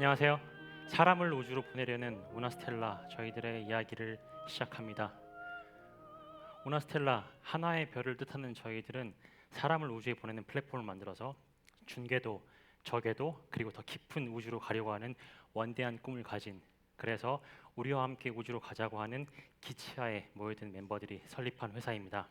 안녕하세요. 사람을 우주로 보내려는 오나스텔라 저희들의 이야기를 시작합니다. 오나스텔라 하나의 별을 뜻하는 저희들은 사람을 우주에 보내는 플랫폼을 만들어서 중계도, 저궤도 그리고 더 깊은 우주로 가려고 하는 원대한 꿈을 가진 그래서 우리와 함께 우주로 가자고 하는 기치하에 모여든 멤버들이 설립한 회사입니다.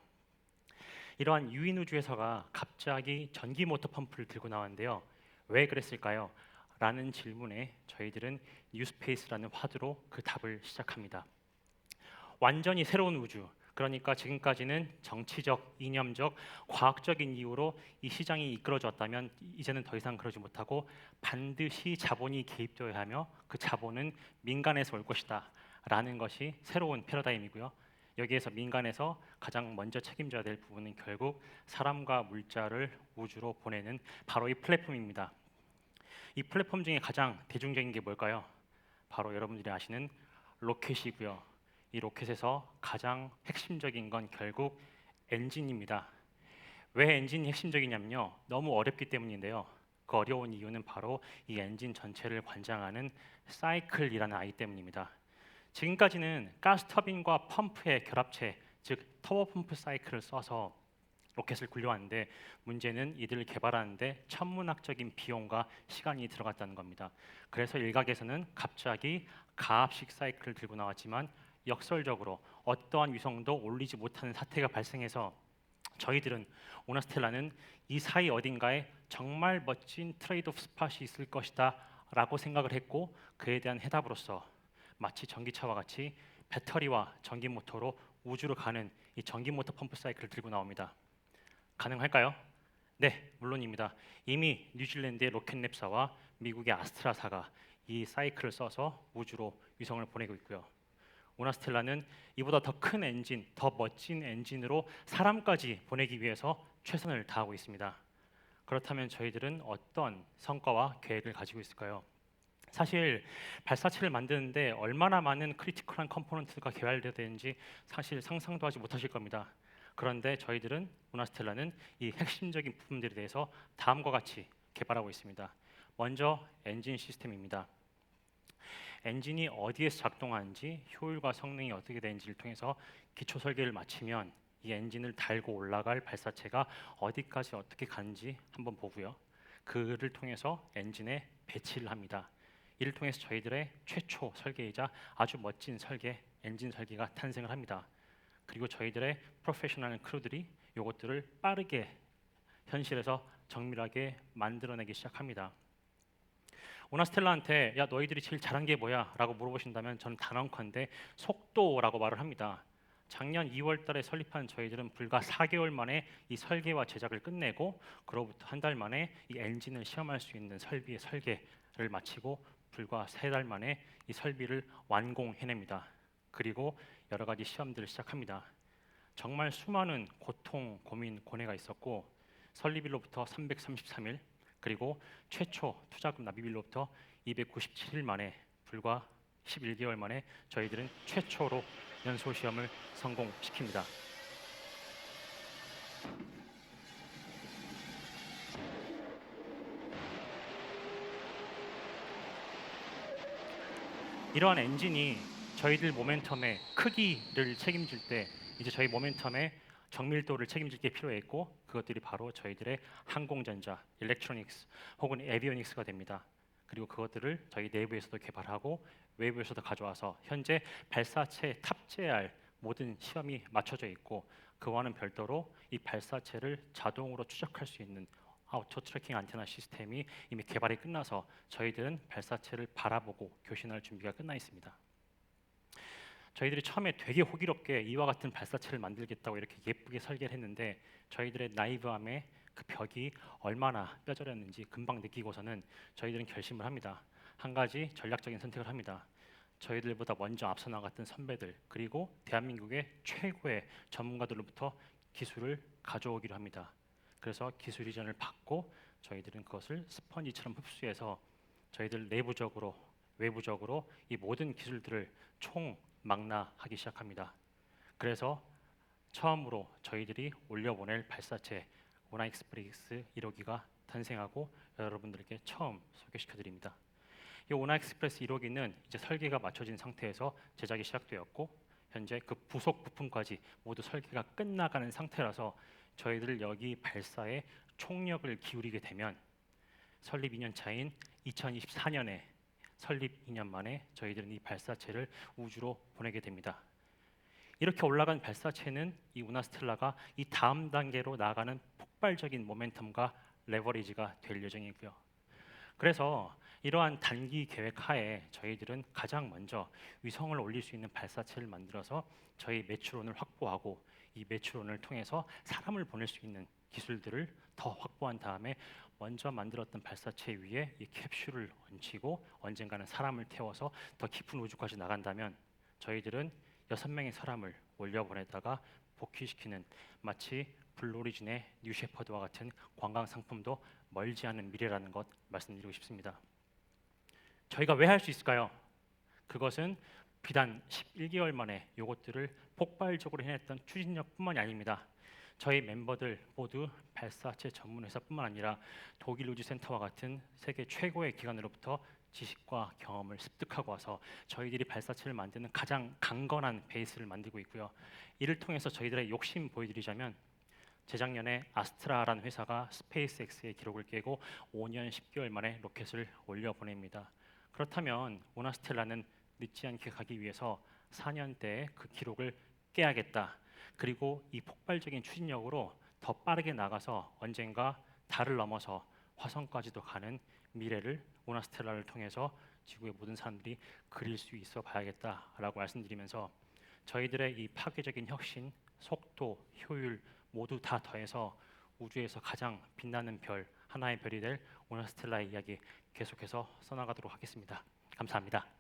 이러한 유인 우주에서가 갑자기 전기 모터 펌프를 들고 나왔는데요. 왜 그랬을까요? 라는 질문에 저희들은 뉴스페이스라는 화두로 그 답을 시작합니다. 완전히 새로운 우주. 그러니까 지금까지는 정치적, 이념적, 과학적인 이유로 이 시장이 이끌어졌다면 이제는 더 이상 그러지 못하고 반드시 자본이 개입되어야 하며 그 자본은 민간에서 올 것이다. 라는 것이 새로운 패러다임이고요. 여기에서 민간에서 가장 먼저 책임져야 될 부분은 결국 사람과 물자를 우주로 보내는 바로 이 플랫폼입니다. 이 플랫폼 중에 가장 대중적인 게 뭘까요? 바로 여러분들이 아시는 로켓이고요. 이 로켓에서 가장 핵심적인 건 결국 엔진입니다. 왜 엔진이 핵심적이냐면요. 너무 어렵기 때문인데요. 그 어려운 이유는 바로 이 엔진 전체를 관장하는 사이클이라는 아이 때문입니다. 지금까지는 가스 터빈과 펌프의 결합체, 즉 터보 펌프 사이클을 써서 로켓을 굴려왔는데 문제는 이들을 개발하는데 천문학적인 비용과 시간이 들어갔다는 겁니다. 그래서 일각에서는 갑자기 가압식 사이클을 들고 나왔지만 역설적으로 어떠한 위성도 올리지 못하는 사태가 발생해서 저희들은 오나스텔라는 이 사이 어딘가에 정말 멋진 트레이드오프 스팟이 있을 것이다라고 생각을 했고 그에 대한 해답으로서 마치 전기차와 같이 배터리와 전기 모터로 우주로 가는 이 전기 모터 펌프 사이클을 들고 나옵니다. 가능할까요? 네, 물론입니다. 이미 뉴질랜드의 로켓랩사와 미국의 아스트라사가 이 사이클을 써서 우주로 위성을 보내고 있고요. 오나스텔라는 이보다 더 큰 엔진, 더 멋진 엔진으로 사람까지 보내기 위해서 최선을 다하고 있습니다. 그렇다면 저희들은 어떤 성과와 계획을 가지고 있을까요? 사실 발사체를 만드는데 얼마나 많은 크리티컬한 컴포넌트가 개발되어야 되는지 사실 상상도 하지 못하실 겁니다. 그런데 저희들은 모나스텔라는 이 핵심적인 부분들에 대해서 다음과 같이 개발하고 있습니다. 먼저 엔진 시스템입니다. 엔진이 어디에서 작동하는지 효율과 성능이 어떻게 되는지를 통해서 기초 설계를 마치면 이 엔진을 달고 올라갈 발사체가 어디까지 어떻게 가는지 한번 보고요. 그를 통해서 엔진에 배치를 합니다. 이를 통해서 저희들의 최초 설계이자 아주 멋진 설계 엔진 설계가 탄생을 합니다. 그리고 저희들의 프로페셔널 크루들이 이것들을 빠르게 현실에서 정밀하게 만들어내기 시작합니다. 오나스텔라한테 야 너희들이 제일 잘한 게 뭐야?라고 물어보신다면 저는 단언컨대 속도라고 말을 합니다. 작년 2월달에 설립한 저희들은 불과 4개월 만에 이 설계와 제작을 끝내고 그로부터 한 달 만에 이 엔진을 시험할 수 있는 설비의 설계를 마치고 불과 세 달 만에 이 설비를 완공해냅니다. 그리고 여러 가지 시험들을 시작합니다. 정말 수많은 고통, 고민, 고뇌가 있었고 설립일로부터 333일 그리고 최초 투자금 납입일로부터 297일 만에 불과 11개월 만에 저희들은 최초로 연소 시험을 성공시킵니다. 이러한 엔진이 저희들 모멘텀의 크기를 책임질 때 이제 저희 모멘텀의 정밀도를 책임질 게 필요했고 그것들이 바로 저희들의 항공전자, 일렉트로닉스 혹은 에비오닉스가 됩니다. 그리고 그것들을 저희 내부에서도 개발하고 외부에서도 가져와서 현재 발사체에 탑재할 모든 시험이 맞춰져 있고 그와는 별도로 이 발사체를 자동으로 추적할 수 있는 아우토 트래킹 안테나 시스템이 이미 개발이 끝나서 저희들은 발사체를 바라보고 교신할 준비가 끝나 있습니다. 저희들이 처음에 되게 호기롭게 이와 같은 발사체를 만들겠다고 이렇게 예쁘게 설계를 했는데 저희들의 나이브함에 그 벽이 얼마나 뼈저렸는지 금방 느끼고서는 저희들은 결심을 합니다. 한 가지 전략적인 선택을 합니다. 저희들보다 먼저 앞서 나갔던 선배들 그리고 대한민국의 최고의 전문가들로부터 기술을 가져오기로 합니다. 그래서 기술 이전을 받고 저희들은 그것을 스펀지처럼 흡수해서 저희들 내부적으로 외부적으로 이 모든 기술들을 총 망라하기 시작합니다. 그래서 처음으로 저희들이 올려보낼 발사체 오나 익스프리스 1호기가 탄생하고 여러분들께 처음 소개시켜 드립니다. 이 오나 익스프레스 1호기는 이제 설계가 맞춰진 상태에서 제작이 시작되었고 현재 그 부속 부품까지 모두 설계가 끝나가는 상태라서 저희들 여기 발사에 총력을 기울이게 되면 설립 2년 차인 2024년에 설립 2년 만에 저희들은 이 발사체를 우주로 보내게 됩니다. 이렇게 올라간 발사체는 이 우나스텔라가 이 다음 단계로 나아가는 폭발적인 모멘텀과 레버리지가 될 예정이고요. 그래서 이러한 단기 계획 하에 저희들은 가장 먼저 위성을 올릴 수 있는 발사체를 만들어서 저희 매출원을 확보하고 이 매출원을 통해서 사람을 보낼 수 있는 기술들을 더 확보한 다음에 먼저 만들었던 발사체 위에 이 캡슐을 얹히고 언젠가는 사람을 태워서 더 깊은 우주까지 나간다면 저희들은 여섯 명의 사람을 올려보내다가 복귀시키는 마치 블루오리진의 뉴셰퍼드와 같은 관광 상품도 멀지 않은 미래라는 것 말씀드리고 싶습니다. 저희가 왜 할 수 있을까요? 그것은 비단 11개월 만에 이것들을 폭발적으로 해냈던 추진력뿐만이 아닙니다. 저희 멤버들 모두 발사체 전문 회사뿐만 아니라 독일 우주 센터와 같은 세계 최고의 기관으로부터 지식과 경험을 습득하고 와서 저희들이 발사체를 만드는 가장 강건한 베이스를 만들고 있고요. 이를 통해서 저희들의 욕심 보여드리자면 재작년에 아스트라라는 회사가 스페이스X의 기록을 깨고 5년 10개월 만에 로켓을 올려 보냅니다. 그렇다면 오나스텔라는 늦지 않게 가기 위해서 4년대에 그 기록을 깨야겠다. 그리고 이 폭발적인 추진력으로 더 빠르게 나가서 언젠가 달을 넘어서 화성까지도 가는 미래를 오나스텔라를 통해서 지구의 모든 사람들이 그릴 수 있어 봐야겠다라고 말씀드리면서 저희들의 이 파괴적인 혁신, 속도, 효율 모두 다 더해서 우주에서 가장 빛나는 별 하나의 별이 될 오나스텔라의 이야기 계속해서 써나가도록 하겠습니다. 감사합니다.